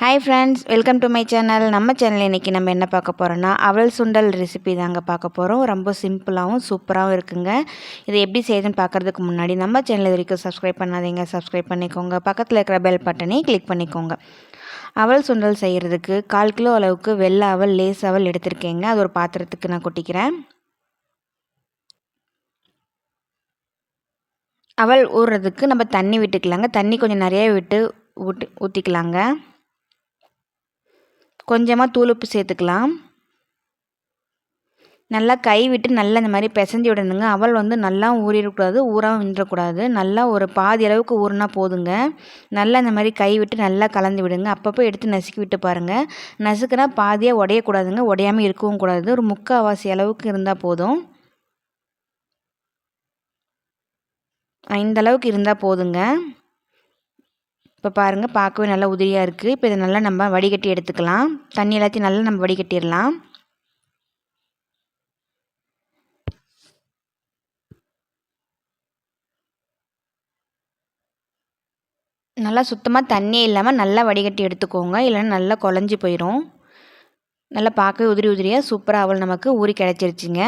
Hi friends welcome to my channel நம்ம channel இன்றைக்கி நம்ம என்ன பார்க்க போகிறோன்னா அவல் சுண்டல் ரெசிபி தாங்க பார்க்க போகிறோம் ரொம்ப சிம்பிளாகவும் சூப்பராகவும் இருக்குங்க. இதை எப்படி செய்யுதுன்னு பார்க்குறதுக்கு முன்னாடி நம்ம சேனல் இது வரைக்கும் சப்ஸ்கிரைப் பண்ணாதீங்க. சப்ஸ்கிரைப் பண்ணிக்கோங்க. பக்கத்தில் இருக்கிற பெல் பட்டனை கிளிக் பண்ணிக்கோங்க. அவல் சுண்டல் செய்கிறதுக்கு கால் கிலோ அளவுக்கு வெள்ளை அவல் லேஸ் அவல் எடுத்திருக்கேங்க. அது ஒரு பாத்திரத்துக்கு நான் கொட்டிக்கிறேன். அவல் ஊறுறதுக்கு நம்ம தண்ணி விட்டுக்கலாங்க. தண்ணி கொஞ்சம் நிறைய விட்டு ஊட்டி ஊற்றிக்கலாங்க கொஞ்சமாக தூளுப்பு சேர்த்துக்கலாம். நல்லா கை விட்டு நல்லா இந்த மாதிரி பிசைஞ்சு விடணுங்க. அவள் வந்து நல்லா ஊறிடக்கூடாது ஊறாமல் விண்டுறக்கூடாது நல்லா ஒரு பாதி அளவுக்கு ஊறினா போதுங்க. நல்லா இந்த மாதிரி கை விட்டு நல்லா கலந்து விடுங்க. அப்பப்போ எடுத்து நசுக்கி விட்டு பாருங்கள் நசுக்குனா பாதியாக உடையக்கூடாதுங்க. உடையாமல் இருக்கவும் கூடாது. ஒரு முக்கால்வாசி அளவுக்கு இருந்தால் போதும். இந்த அளவுக்கு இருந்தால் போதுங்க. இப்போ பாருங்கள் பார்க்கவே நல்லா உதிரியாக இருக்குது இப்போ இதை நல்லா நம்ம வடிகட்டி எடுத்துக்கலாம். தண்ணி எல்லாத்தையும் நல்லா நம்ம வடிகட்டிடலாம். நல்லா சுத்தமாக தண்ணியே இல்லாமல் நல்லா வடிகட்டி எடுத்துக்கோங்க. இல்லைன்னா நல்லா குழஞ்சி போயிடும் நல்லா பார்க்கவே உதிரி உதிரியாக சூப்பராக அவள் நமக்கு ஊறி கிடச்சிருச்சிங்க.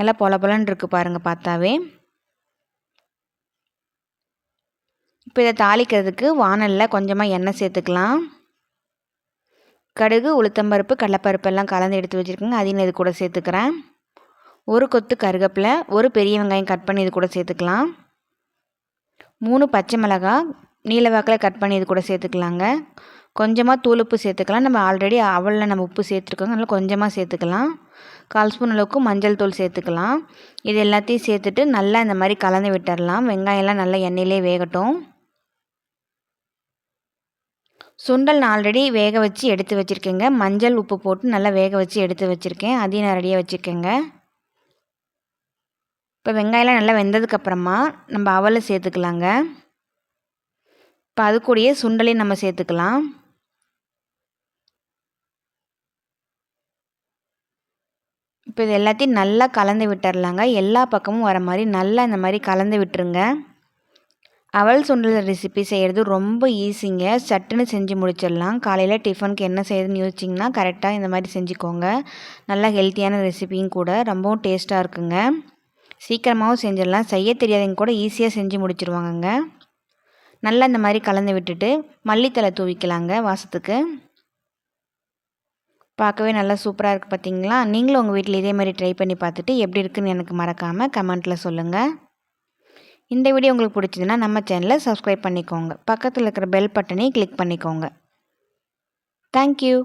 நல்லா பொல பொலன்னு இருக்குது பாருங்கள் பார்த்தாவே. இப்போ இதை தாளிக்கிறதுக்கு வானலில் கொஞ்சமாக எண்ணெய் சேர்த்துக்கலாம். கடுகு உளுத்தம்பருப்பு கடலப்பருப்பு எல்லாம் கலந்து எடுத்து வச்சுருக்கேங்க. அதையும் இது கூட சேர்த்துக்கிறேன். ஒரு கொத்து கருகப்பில் ஒரு பெரிய வெங்காயம் கட் பண்ணி இது கூட சேர்த்துக்கலாம். மூணு பச்சை மிளகாய் நீல வாக்கில் கட் பண்ணி இது கூட சேர்த்துக்கலாங்க. கொஞ்சமாக தூள் உப்பு சேர்த்துக்கலாம். நம்ம ஆல்ரெடி அவலில் நம்ம உப்பு சேர்த்துருக்கோங்க அதனால் கொஞ்சமாக சேர்த்துக்கலாம். கால் ஸ்பூன் அளவுக்கு மஞ்சள் தூள் சேர்த்துக்கலாம். இது எல்லாத்தையும் சேர்த்துட்டு நல்லா இந்த மாதிரி கலந்து விட்டுடலாம் வெங்காயம்லாம் நல்லா எண்ணெயிலே வேகட்டும். சுண்டல் நான் ஆல்ரெடி வேக வச்சு எடுத்து வச்சுருக்கேங்க. மஞ்சள் உப்பு போட்டு நல்லா வேக வச்சு எடுத்து வச்சுருக்கேன். அதையும் நான் ரெடியாக வச்சுருக்கேங்க. இப்போ வெங்காயம்லாம் நல்லா வெந்ததுக்கப்புறமா நம்ம அவலை சேர்த்துக்கலாங்க. இப்போ அது கூடயே சுண்டலையும் நம்ம சேர்த்துக்கலாம். இப்போ இது எல்லாத்தையும் நல்லா கலந்து விட்டுறலாங்க. எல்லா பக்கமும் வர மாதிரி நல்லா இந்த மாதிரி கலந்து விட்டுருங்க. அவல் சுண்டல் ரெசிபி செய்கிறது ரொம்ப ஈஸிங்க சட்டுன்னு செஞ்சு முடிச்சிடலாம். காலையில் டிஃபனுக்கு என்ன செய்யுதுன்னு யோசிச்சிங்கன்னா கரெக்டாக இந்த மாதிரி செஞ்சுக்கோங்க. நல்லா ஹெல்த்தியான ரெசிபியும் கூட. ரொம்பவும் டேஸ்ட்டாக இருக்குங்க. சீக்கிரமாகவும் செஞ்சிடலாம். செய்ய தெரியாதவங்க கூட ஈஸியாக செஞ்சு முடிச்சிருவாங்கங்க. நல்லா இந்த மாதிரி கலந்து விட்டுட்டு மல்லித்தலை தூவிக்கலாங்க வாசத்துக்கு. பார்க்கவே நல்லா சூப்பராக இருக்குது பார்த்தீங்களா நீங்களும் உங்கள் வீட்டில் இதே மாதிரி ட்ரை பண்ணி பார்த்துட்டு எப்படி இருக்குன்னு எனக்கு மறக்காமல் கமெண்ட்டில் சொல்லுங்கள் இந்த வீடியோ உங்களுக்கு பிடிச்சதுன்னா நம்ம சேனலை சப்ஸ்கிரைப் பண்ணிக்கோங்க. பக்கத்தில் இருக்கிற பெல் பட்டனையும் கிளிக் பண்ணிக்கோங்க. தேங்க்யூ